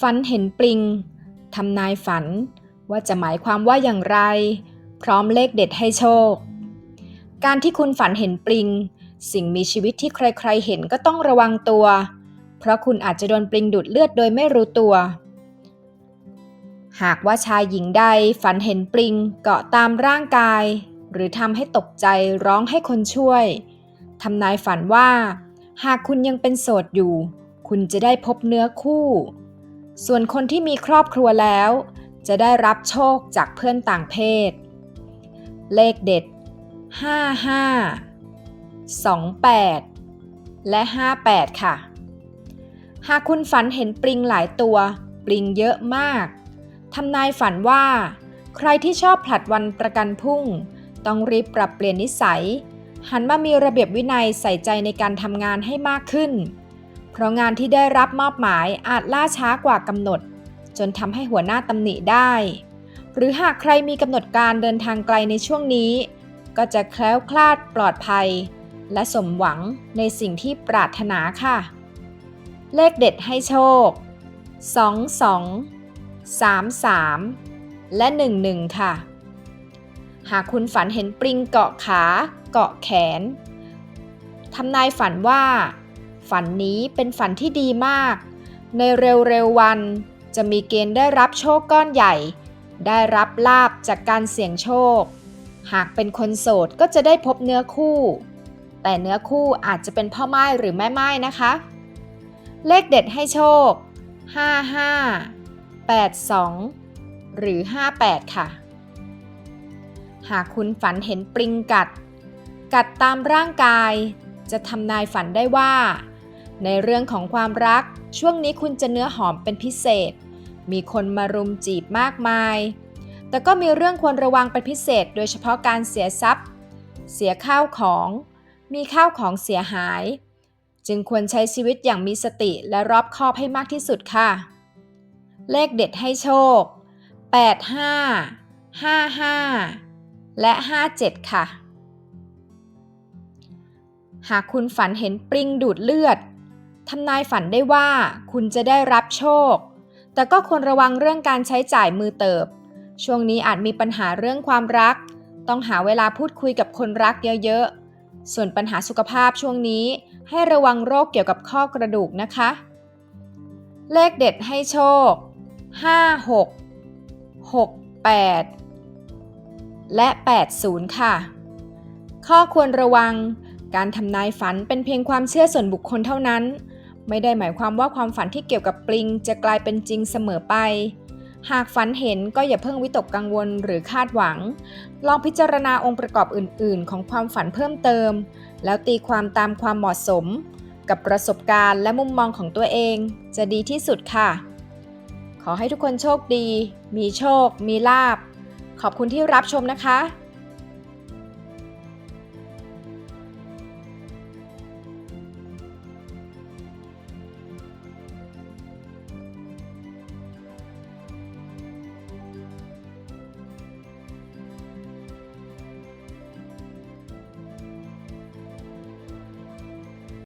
ฝันเห็นปลิงทำนายฝันว่าจะหมายความว่าอย่างไร พร้อมเลขเด็ดให้โชค การที่คุณฝันเห็นปลิง สิ่งมีชีวิตที่ใครๆเห็นก็ต้องระวังตัว เพราะคุณอาจจะโดนปลิงดูดเลือดโดยไม่รู้ตัว หากว่าชายหญิงใดฝันเห็นปลิงเกาะตามร่างกาย หรือทำให้ตกใจร้องให้คนช่วยทำนายฝันว่า หากคุณยังเป็นโสดอยู่ คุณจะได้พบเนื้อคู่ ส่วนคนที่มีครอบครัวแล้ว จะได้รับโชคจากเพื่อนต่างเพศ เลขเด็ด 55 28 และ 58 ค่ะ หากคุณฝันเห็นปลิงหลายตัวปลิงเยอะมาก ทำนายฝันว่า ใครที่ชอบผลัดวันประกันพรุ่ง ต้องรีบปรับเปลี่ยนนิสัย หันมามีระเบียบวินัยใส่ใจในการทำงานให้มากขึ้น เพราะงานที่ได้รับมอบหมายอาจล่าช้ากว่ากำหนด จนทำให้หัวหน้าตำหนิได้ หรือหากใครมีกำหนดการเดินทางไกลในช่วงนี้ ก็จะแคล้วคลาดปลอดภัย และสมหวังในสิ่งที่ปรารถนาค่ะ เลขเด็ดให้โชค 22 33 และ 11 ค่ะ หากคุณฝันเห็นปลิงเกาะขา เกาะแขน ทำนายฝันว่า ฝันนี้เป็นฝันที่ดีมาก ในเร็วๆวันจะมีเกณฑ์ได้รับโชคก้อนใหญ่ ได้รับลาบจากการเสี่ยงโชค หากเป็นคนโสดก็จะได้พบเนื้อคู่ แต่เนื้อคู่อาจจะเป็นพ่อไม้หรือแม่ไม้นะคะ เลขเด็ดให้โชค 55 82 หรือ 58 ค่ะ หากคุณฝันเห็นปลิงกัด กัดตามร่างกายจะทำนายฝันได้ว่า ในเรื่องของความรัก ช่วงนี้คุณจะเนื้อหอมเป็นพิเศษ มีคนมารุมจีบมากมาย แต่ก็มีเรื่องควรระวังเป็นพิเศษ โดยเฉพาะการเสียทรัพย์ เสียข้าวของ มีข้าวของเสียหาย จึงควรใช้ชีวิตอย่างมีสติและรอบคอบให้มากที่สุดค่ะ เลขเด็ดให้โชค 85 55 และ 57 ค่ะ หากคุณฝันเห็นปริงดูดเลือด ทำนายฝันได้ว่าคุณจะได้รับโชค แต่ก็ควรระวังเรื่องการใช้จ่ายมือเติบ ช่วงนี้อาจมีปัญหาเรื่องความรัก ต้องหาเวลาพูดคุยกับคนรักเยอะๆ ส่วนปัญหาสุขภาพช่วงนี้ให้ระวังโรคเกี่ยวกับข้อกระดูกนะคะ เลขเด็ดให้โชค 56 68และ 80 ค่ะ ข้อควรระวัง การทำนายฝันเป็นเพียงความเชื่อส่วนบุคคลเท่านั้น ไม่ได้หมายความว่าความฝันที่เกี่ยวกับปลิง จะกลายเป็นจริงเสมอไป หากฝันเห็นก็อย่าเพิ่งวิตกกังวลหรือคาดหวัง ลองพิจารณาองค์ประกอบอื่น ๆ ของความฝันเพิ่มเติม แล้วตีความตามความเหมาะสม กับประสบการณ์และมุมมองของตัวเอง จะดีที่สุดค่ะ ขอให้ทุกคนโชคดี มีโชค มีลาบ ขอบคุณที่รับชมนะคะ